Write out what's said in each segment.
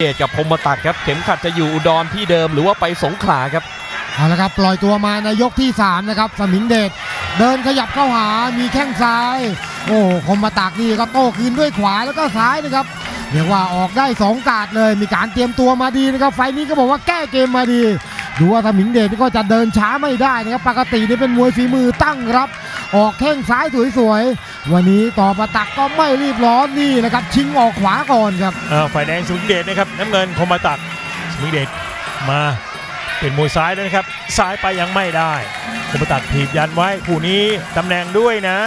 เดชกับพมตักครับเข็มขัดจะอยู่อุดรที่เดิมหรือว่าไปสงขลาครับเอาละครับปล่อยตัวมาในยกที่ 3 นะครับ สมิงเดชเดินขยับเข้าหามีแข้งซ้าย โอ้คมมาตากนี่ก็โต้คืนด้วยขวาแล้วก็ซ้ายนะครับเรียกว่าออกได้ 2 กาดเลย มีการเตรียมตัวมาดีนะครับ ไฟนี้ก็บอกว่าแก้เกมมาดีดูว่าสมิงเดชนี่ก็จะเดินช้าไม่ได้นะครับปกตินี่เป็นมวยฝีมือตั้งรับ ออกแข้งซ้ายสวยๆ วันนี้ต่อประตักก็ไม่รีบร้อนนี่นะครับ ชิงออกขวาก่อนครับอ่าฝ่ายแดงสมิงเดชนะครับน้ำเงินคมมาตักสมิงเดชมาเป็นมวยซ้ายแล้วนะครับซ้ายไปยังไม่ได้คมมาตักถีบยันไว้คู่นี้ตำแหน่งด้วยนะ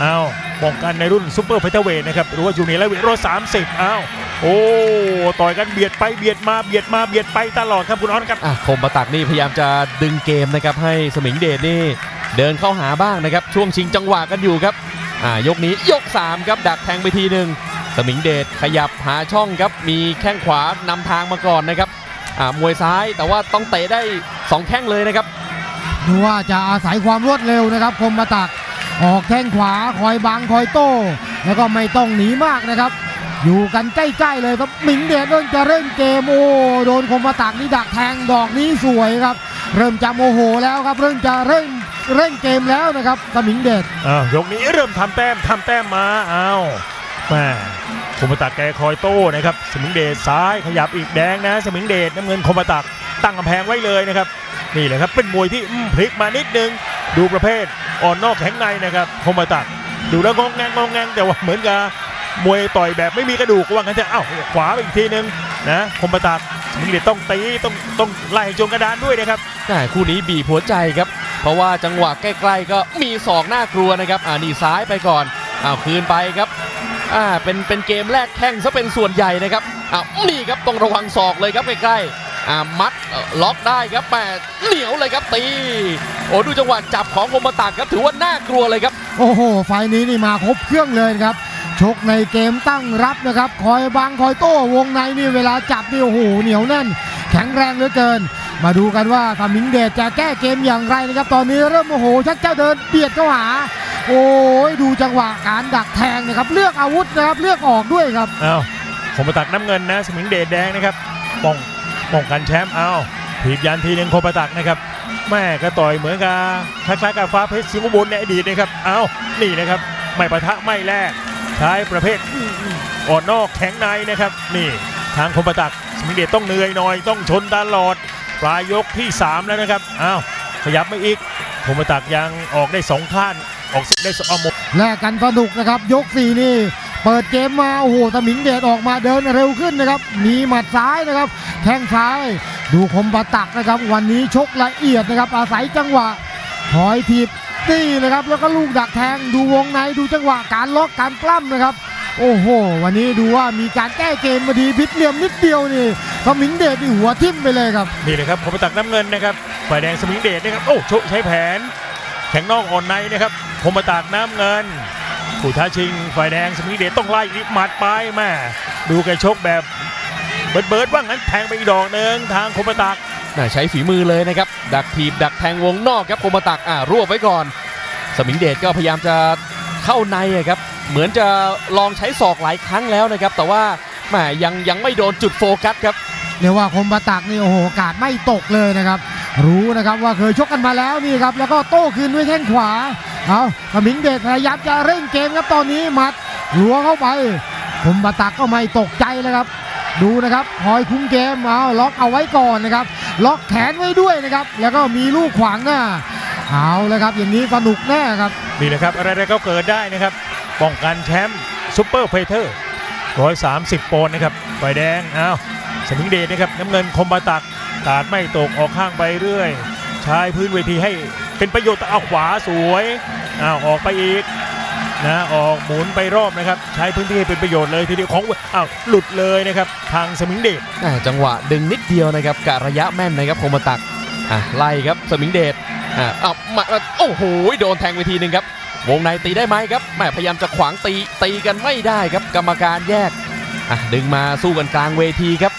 เอาป้องกันในรุ่นซูเปอร์ไฟเตอร์เวทนะครับหรือว่าจูเนียร์และเวทโรสามสิบอ้าวโอ้ต่อยกันเบียดไปเบียดมาเบียดมาเบียดไปตลอดครับคุณออนครับอะคมประตักนี่พยายามจะดึงเกมนะครับให้สมิงเดชนี่เดินเข้าหาบ้างนะครับช่วงชิงจังหวะกันอยู่ครับ อ่ายกนี้ยก 3 ครับ ดักแทงไปทีหนึ่งสมิงเดชขยับหาช่องครับ มีแข้งขวานำทางมาก่อนนะครับอ่ามวยซ้ายแต่ว่าต้องเตะได้ 2 แข้งเลยนะครับ ดูว่าจะอาศัยความรวดเร็วนะครับ คมมาตักออกแข้งขวาคอยบังคอยโต้ แล้วก็ไม่ต้องหนีมากนะครับ อยู่กันใกล้ๆเลยครับหมิงเดชเริ่มจะเร่งเกมโอ้โดนคมมาตักนี่ดักแทงดอกนี้สวยครับ เริ่มจะโมโหแล้วครับเริ่มจะเร่ง เร่งเกมแล้วนะครับสมิงเดชอ้าวยกนี้เริ่มทำแต้มทำแต้มมาอ้าวแม่คมมาตักแกคอยโต้นะครับสมิงเดชซ้ายขยับอีกแดงนะสมิงเดชน้ำเงินคมมาตักตั้งกำแพงไว้เลยนะครับนี่แหละครับเป็นมวยที่อืมพลิกมานิดนึง ดูประเภทอ่อนนอกแข็งในนะครับคมมาตักดูแล้วงงแงงงงแงงแต่ว่าเหมือนกับมวยต่อยแบบไม่มีกระดูกว่างั้นเถอะอ้าวขวาไปอีกทีนึงนะคมมาตักสมิงเดชต้องตีต้องต้องไล่จงกระดานด้วยนะครับแม่คู่นี้บีบหัวใจครับ เพราะว่าจังหวะใกล้ ๆ ก็มีศอกน่ากลัวนะครับอ่านี่ซ้ายไปก่อนอ้าวคืนไปครับอ่าเป็นเป็นเกมแรกแข้งซะเป็นส่วนใหญ่นะครับอ้าวนี่ครับต้องระวังศอกเลยครับใกล้ๆอ่ามัดล็อกได้ครับแปดเหนียวเลยครับตีโอ้ดูจังหวะจับของคมมาตักครับถือว่าน่ากลัวเลยครับ โอ้โหไฟนี้นี่มาครบเครื่องเลยครับชกในเกมตั้งรับนะครับ คอยบังคอยโต้วงในนี่เวลาจับนี่โอ้โหเหนียวแน่น แข็งแรงเหลือเกิน มาดูกันว่าสมิงเดชจะแก้เกมอย่างไรนะครับ ตอนนี้เริ่มโอ้โหชักจะเดินเบียดเข้าหา โอ้ยดูจังหวะการดักแทงนะครับ เลือกอาวุธนะครับเลือกออกด้วยครับอ้าวคมมาตักน้ำเงินนะสมิงเดชแดงนะครับป้องป้องกันแชมป์เอาถีบยันทีหนึ่งคมมาตักนะครับแม่ก็ต่อยเหมือนกับคล้ายๆกับฟ้าเพชรสิงห์บุญในอดีตนะครับเอานี่นะครับไม่ปะทะไม่แลกใช้ประเภทอ่อนนอกแข็งในนะครับ นี่ทางคมมาตักสมิงเดชต้องเหนื่อยหน่อยต้องชนตลอด ปลายยกที่ 3 แล้วนะครับ อ้าว ขยับไม่อีกคมมาตักยังออกได้สองข้างออกได้สองเอาหมดแลกกันสนุกนะครับ ยกสี่นี่ เปิดเกมมาโอ้โหสมิงเดชออกมาเดินเร็วขึ้นนะครับ มีหมัดซ้ายนะครับ แข้งซ้าย ดูคมปะตักนะครับ วันนี้ชกละเอียดนะครับ อาศัยจังหวะถอยทีบตีนะครับ แล้วก็ลูกดักแทง ดูวงใน ดูจังหวะการล็อกการกล้ำนะครับ โอ้โห วันนี้ดูว่ามีการแก้เกมมาดีพิษเหลี่ยมนิดเดียวนี่สมิงเดชนี่หัวทิ่มไปเลยครับนี่เลยครับคมตักน้ำเงินนะครับฝ่ายแดงสมิงเดชนะครับโอ้โชใช้แผน แข็งนอกอ่อนในนะครับคมตักน้ำเงินผู้ท้าชิงฝ่ายแดงสมิงเดชต้องไล่อีกหมัดไปแม่ดูแกชกแบบเบิร์ดเบิร์ดว่างั้นแทงไปอีกดอกหนึ่งทางคมตักน่าใช้ฝีมือเลยนะครับดักถีบดักแทงวงนอกครับคมตักอ่ารวบไว้ก่อน สมิงเดชก็พยายามจะเข้าในอะครับ เหมือนจะลองใช้ศอกหลายครั้งแล้วนะครับ แต่ว่าแหมยังยังไม่โดนจุดโฟกัสครับเรียกว่าคมปะตักนี่โอ้โหกาดไม่ตกเลยนะครับ รู้นะครับว่าเคยชกกันมาแล้วนี่ครับ แล้วก็โต้คืนด้วยแข้งขวาเอาสมิงเดชพยายามจะเร่งเกมครับตอนนี้หมัดหัวเข้าไปคมปะตักก็ไม่ตกใจเลยครับ ดูนะครับคอยคุ้มเกมเอาล็อกเอาไว้ก่อนนะครับ ล็อกแขนไว้ด้วยนะครับ แล้วก็มีลูกขวางหน้าเอาเลยครับอย่างนี้สนุกแน่ครับนี่แหละครับอะไรๆก็เกิดได้นะครับ ป้องกันแชมป์ซูเปอร์ไฟเตอร์130ปอนด์นะครับฝ่ายแดงอ้าวสมิงเดชนะครับน้ำเงินคมตักกาดไม่ตกออกข้างไปเรื่อยใช้พื้นเวทีให้เป็นประโยชน์เอาขวาสวยอ้าวออกไปอีกนะออกหมุนไปรอบนะครับ ใช้พื้นที่ให้เป็นประโยชน์เลยทีเดียวของอ้าวหลุดเลยนะครับทางสมิงเดชจังหวะดึงนิดเดียวนะครับกะระยะแม่นนะครับคมตักอะไล่ครับสมิงเดชอ่าเอามาโอ้โหโดนแทงไปทีหนึ่งครับ วงในตีได้ไหมครับแหม่พยายามจะขวางตีตีกันไม่ได้ครับกรรมการแยกอะดึงมาสู้กันกลางเวทีครับ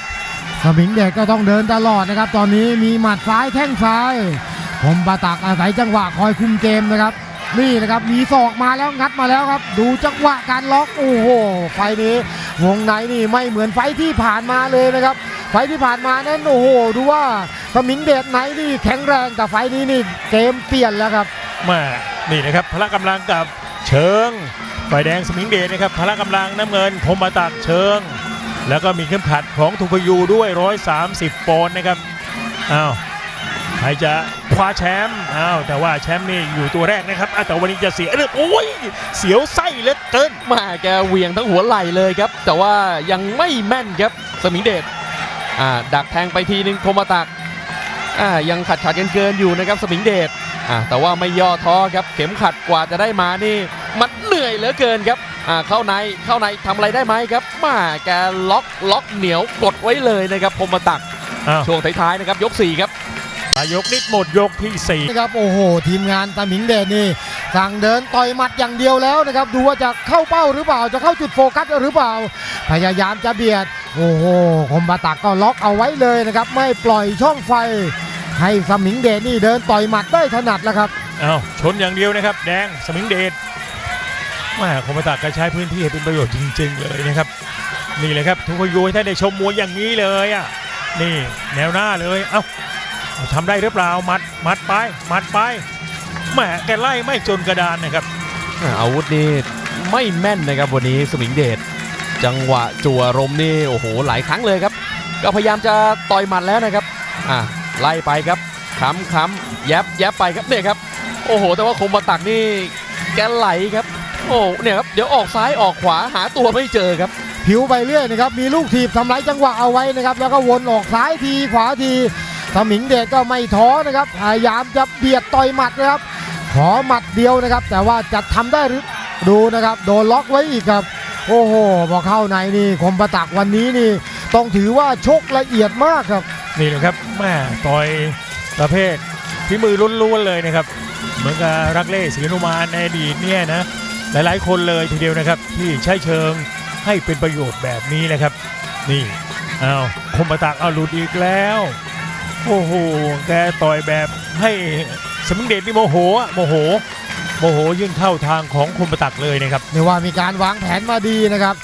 สมิงเดชก็ต้องเดินตลอดนะครับ ตอนนี้มีหมัดซ้ายแข้งซ้ายคมปะตักอาศัยจังหวะคอยคุมเกมนะครับ นี่นะครับมีศอกมาแล้วงัดมาแล้วครับ ดูจังหวะการล็อกโอ้โหไฟนี้ วงในนี่ไม่เหมือนไฟท์ที่ผ่านมาเลยนะครับ ไฟท์ที่ผ่านมานั้นโอ้โหดูว่าสมิงเดชไหนนี่แข็งแรงแต่ไฟท์นี้นี่เกมเปลี่ยนแล้วครับมา นี่นะครับพละกำลังกับเชิงฝ่ายแดงสมิงเดชนะครับพละกำลังน้ำเงินคมมาตักเชิง แล้วก็มีเข้มขัดของทุพยูด้วย 130ปอนด์นะครับอ้าวใครจะคว้าแชมป์อ้าวแต่ว่าแชมป์นี่อยู่ตัวแรกนะครับแต่วันนี้จะเสียเออโอ้ยเสียวไส้เหลือเกินมาแกเหวียงทั้งหัวไหล่เลยครับ แต่ว่ายังไม่แม่นครับสมิงเดชอ่าดักแทงไปทีนึงคมาตักอ่ายังขัดขัดกันเกินอยู่นะครับสมิงเดช อ่าแต่ว่าไม่ย่อท้อครับเข็มขัดกว่าจะได้มานี่ มันเหนื่อยเหลือเกินครับอ่าเข้าในเข้าในทำอะไรได้ไหมครับมาแกล็อกล็อกเหนียวกดไว้เลยนะครับโคมาตักอ้าวช่วงท้ายๆนะครับยกสี่ครับปลายกนิดหมดยกที่สี่นะครับโอ้โห ทีมงานตาหมิงเดชนี่สั่งเดินต่อยหมัดอย่างเดียวแล้วนะครับ ดูว่าจะเข้าเป้าหรือเปล่าจะเข้าจุดโฟกัสหรือเปล่า พยายามจะเบียด โอ้โหคมบาตักก็ล็อกเอาไว้เลยนะครับ ไม่ปล่อยช่องไฟ ให้สมิงเดชนี่เดินต่อยหมัดได้ถนัดแล้วครับอ้าวชนอย่างเดียวนะครับ แดงสมิงเดชแม่คมมาตักก็ใช้พื้นที่ให้เป็นประโยชน์จริง ๆ เลยนะครับ นี่เลยครับ ทุกยูให้ท่านได้ชมมวยอย่างนี้เลยอะนี่แนวหน้าเลยเอ้าทำได้หรือเปล่ามัดมัดไปมัดไปแหมแกไล่ไม่จนกระดานนะครับอ่าอาวุธนี่ไม่แม่นนะครับวันนี้สมิงเดชจังหวะจั่วรมนี่โอ้โหหลายครั้งเลยครับ ก็พยายามจะต่อยหมัดแล้วนะครับอ่า ไล่ไปครับค้ำค้ำแยบแยบไปครับเนี่ยครับ โอ้โห แต่ว่าคมมาตักนี่แกไหลครับ โอ้เนี่ยครับเดี๋ยวออกซ้ายออกขวาหาตัวไม่เจอครับ ผิวไปเรื่อยนะครับ มีลูกถีบทำลายจังหวะเอาไว้นะครับ แล้วก็วนออกซ้ายทีขวาทีสมิงเดชก็ไม่ท้อนะครับพยายามจะเบียดต่อยหมัดนะครับ ขอหมัดเดียวนะครับ แต่ว่าจะทำได้หรือดูนะครับ โดนล็อกไว้อีกครับ โอ้โหพอเข้าในนี่คมประตักวันนี้นี่ ต้องถือว่าชกละเอียดมากครับ นี่เลยครับแม่ต่อยประเภทฝีมือล้วนๆเลยนะครับ เหมือนกับรักเล่ศรีนุมานในอดีตเนี่ยนะหลายๆ คนเลยทีเดียวนะครับ ที่ใช้เชิงให้เป็นประโยชน์แบบนี้นะครับ นี่อ้าวคมประตักเอาหลุดอีกแล้วโอ้โหแกต่อยแบบให้สมิงเดชนี่โมโหอะโมโหโมโหยิ่งเข้าทางของคมประตักเลยนะครับเรียกว่ามีการวางแผนมาดีนะครับ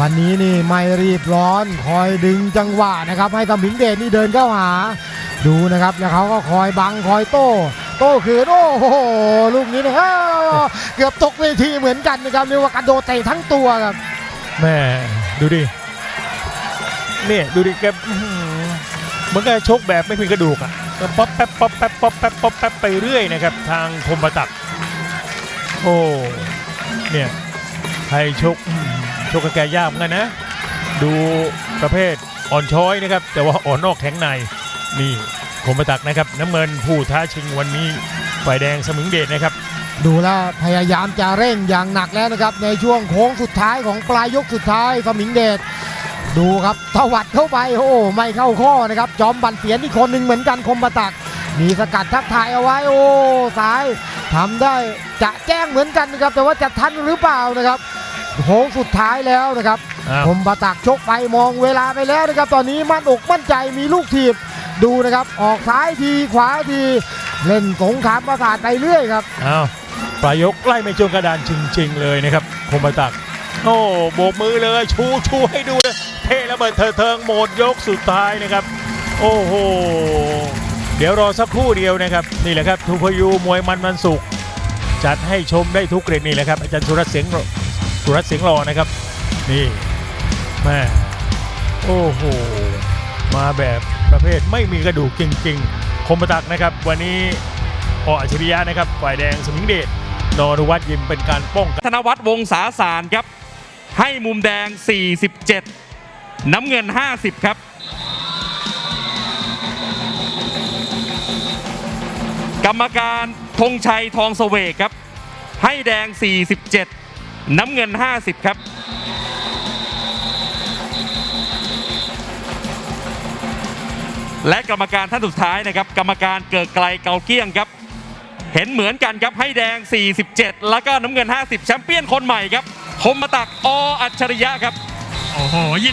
วันนี้นี่ไม่รีบร้อนคอยดึงจังหวะนะครับให้ตาหมิงเดชนี่เดินเข้าหา ดูนะครับแล้วเขาก็คอยบังคอยโต้โต้คืนโอ้โหลูกนี้นะครับเกือบตกเวทีเหมือนกันนะครับเรียกว่ากระโดดเตะทั้งตัวครับแม่ดูดิเนี่ยดูดิแกอื้อหือเหมือนกับชกแบบไม่มีกระดูกอะป๊อปแป๊บป๊อปแป๊บป๊อปแป๊บป๊อปแป๊บไปเรื่อยนะครับ ทางคมประตักโอ้เนี่ยใครชกอื้อหือ ชกกับแกยากเหมือนกันนะ ดูประเภทอ่อนช้อยนะครับ แต่ว่าอ่อนนอกแข็งในนี่คมประตักนะครับ น้ำเงินผู้ท้าชิงวันนี้ฝ่ายแดงสมิงเดชนะครับ ดูแลวพยายามจะเร่งอย่างหนักแล้วนะครับ ในช่วงโค้งสุดท้ายของปลายยกสุดท้ายสมิงเดชดูครับตวัดเข้าไปโอ้ไม่เข้าข้อนะครับ จอมบันเสียนอีกคนหนึ่งเหมือนกันคมประตัก มีสกัดทักทายเอาไว้โอ้ซ้ายทำได้จะแจ้งเหมือนกันนะครับ แต่ว่าจะทันหรือเปล่านะครับ โค้งสุดท้ายแล้วนะครับอ้าวคมประตักชกไปมองเวลาไปแล้วนะครับ ตอนนี้มั่นอกมั่นใจมีลูกถีบดูนะครับ ออกซ้ายทีขวาที เล่นสงครามประสาทไปเรื่อยครับอ้าวปลายยกไล่ไม่จนกระดานจริง ๆ เลยนะครับคมประตักโอ้โบกมือเลยชูชูให้ดูเลยเทระเบิดเถิดเทิงหมดยกสุดท้ายนะครับ โอ้โหเดี๋ยวรอสักครู่เดียวนะครับ นี่แหละครับทูพยูมวยมันมันสุกร์จัดให้ชมได้ทุกเกรดนี่แหละครับอาจารย์สุรัตน์เสียง สุรัตเสียงรอนะครับ นี่แม่โอ้โห มาแบบประเภทไม่มีกระดูกจริงๆ คมประตักนะครับ วันนี้ออัจฉริยะนะครับ ฝ่ายแดงสมิงเดชนอนุวัฒน์ยิมเป็นการป้องกันธนวัฒน์วงศาสารครับ ให้มุมแดง 47 น้ำเงิน 50 ครับ กรรมการธงชัยทองเสวกครับ ให้แดง 47 น้ำเงิน 50 ครับ และกรรมการท่านสุดท้ายนะครับ กรรมการเกิดไกลเกาเกี้ยงครับ เห็นเหมือนกันครับให้แดง 47 แล้วก็น้ำเงิน 50 แชมเปี้ยนคนใหม่ครับคมมาตักออัจฉริยะครับ โอ้โหยิน